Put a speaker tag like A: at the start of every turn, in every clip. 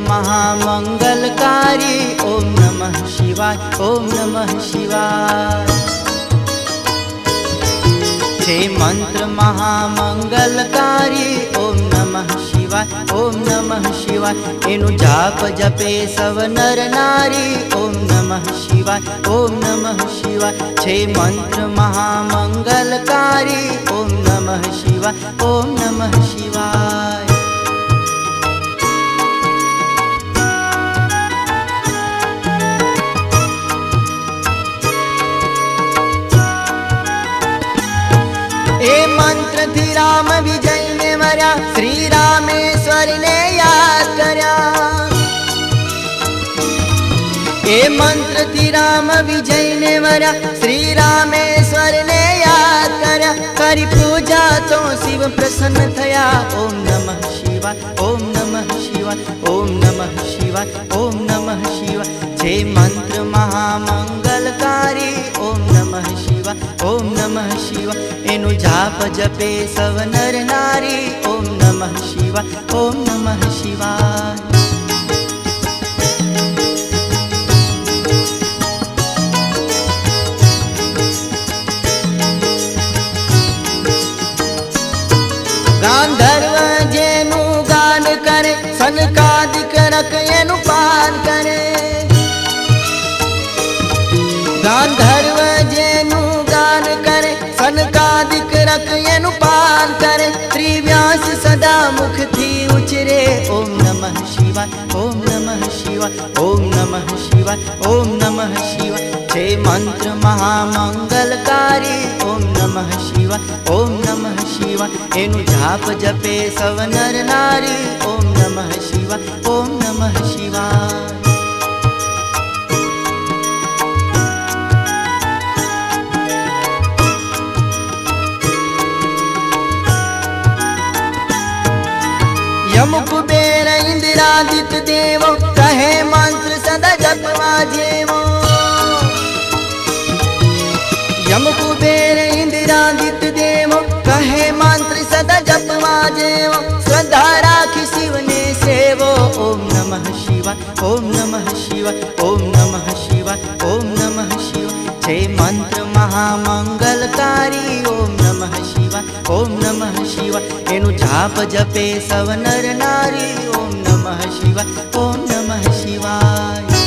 A: મંગલકારી ઓમ નમઃ શિવાય ઓમ નમઃ શિવાય છે મંત્ર મહામંગલકારી ઓમ નમઃ શિવાય ઓમ નમઃ શિવાય એનું જાપ જપે સવ નર નારી ઓમ નમઃ શિવાય ઓમ નમઃ શિવાય છે મંત્ર મહામંગલકારી ઓમ નમઃ શિવાય ઓમ નમઃ શિવાય એ મંત્રથી રામ વિજયને મર્યા શ્રી રામેશ્વરને યાદ કર્યા. કરી પૂજા તો શિવ પ્રસન્ન થયા. ઓમ નમઃ શિવાય, ઓમ નમઃ શિવાય, ઓમ નમઃ શિવાય, ઓમ નમઃ શિવાય. જે મંત્ર મહામંગલકારી, ઓમ નમઃ શિવાય, ઓમ નમઃ શિવાય. એનું જાપ જપે સવ નર નારી, ઓમ નમઃ શિવાય, ઓમ નમઃ શિવાય. રક એનું પાન કરે? ગાંધર્વ જેનું ગાન કરે, સનકાદિક રક એનું પાન કરે. ત્રિવ્યાસ સદા મુખથી ઉચરે ઓમ નમઃ શિવાય, ઓમ નમઃ શિવાય, ઓમ નમઃ શિવાય, ઓમ નમઃ શિવાય. જે મંત્ર મહામંગલકારી, ઓમ નમઃ શિવાય, ઓમ નમઃ શિવાય. એનું જાપ જપે સવ નારી, ઓમ નમઃ શિવાય. ઓમ નમઃ શિવાય યમ કુબેર ઇન્દ્રાદિત્ય દેવો કહે મંત્ર સદા જપવા જેવો શિવાય ઓમ નમઃ શિવાય ઓમ નમઃ શિવાય ઓમ નમઃ શિવાય જય મંત્ર મહામંગલકારી ઓમ નમઃ શિવાય ઓમ નમઃ શિવાય એનું જાપ જપે સવ નર નારી ઓમ નમઃ શિવાય ઓમ નમઃ શિવાય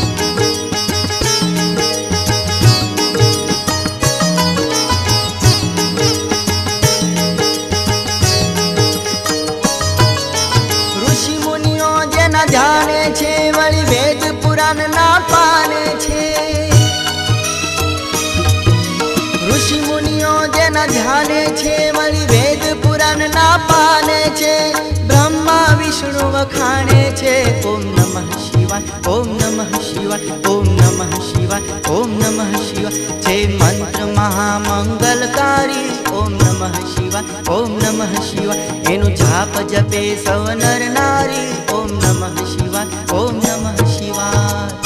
A: ના પાને છે, બ્રહ્મા, વિષ્ણુ વખાણે છે. ઓમ નમઃ શિવાય, ઓમ નમઃ શિવાય, ઓમ નમઃ શિવાય, ઓમ નમઃ શિવાય. જે મંત્ર મહામંગલકારી, ઓમ નમઃ શિવાય, ઓમ નમઃ શિવાય. એનું જાપ જપે સવ નારી, ઓમ નમઃ શિવાય, ઓમ નમઃ શિવાય.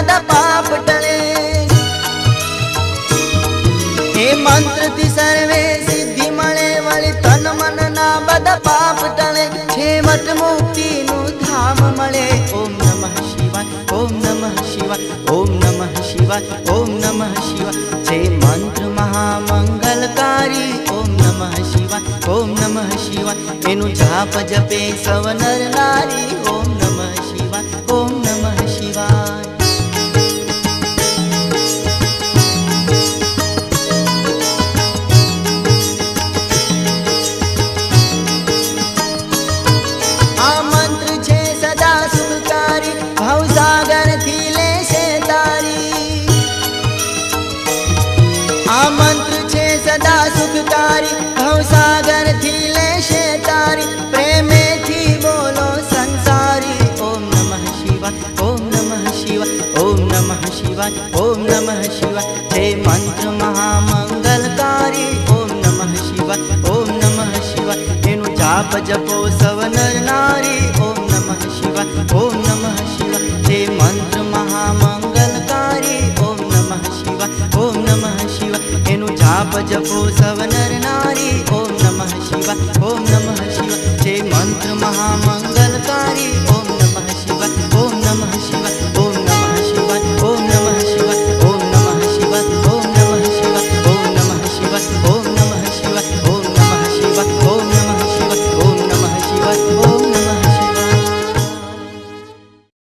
A: ના બધા પાપ ટળે. એ મંત્રથી સર્વે સિદ્ધિ મળે, વળી તન મન ના બધા પાપ ટળે. છેવટ મુક્તિ નું ધામ મળે. ઓમ નમઃ શિવાય, ઓમ નમઃ શિવાય, ઓમ નમઃ શિવાય, ઓમ નમઃ શિવાય. જે મંત્ર મહામંગલકારી, ઓમ નમઃ શિવાય, ઓમ નમઃ શિવાય. એનું જાપ જપે સવ નર. સદા સુખકારી ભવસાગરથી લેશે તારી પ્રેમેથી બોલો સંસારી ઓમ નમઃ શિવાય ઓમ નમઃ શિવાય ઓમ નમઃ શિવાય ઓમ નમઃ શિવાય જે મંત્ર મહામંગલકારી ઓમ નમઃ શિવાય ઓમ નમઃ શિવાય એનું જાપ જપો સવનર નારી ઓમ જપો સવનર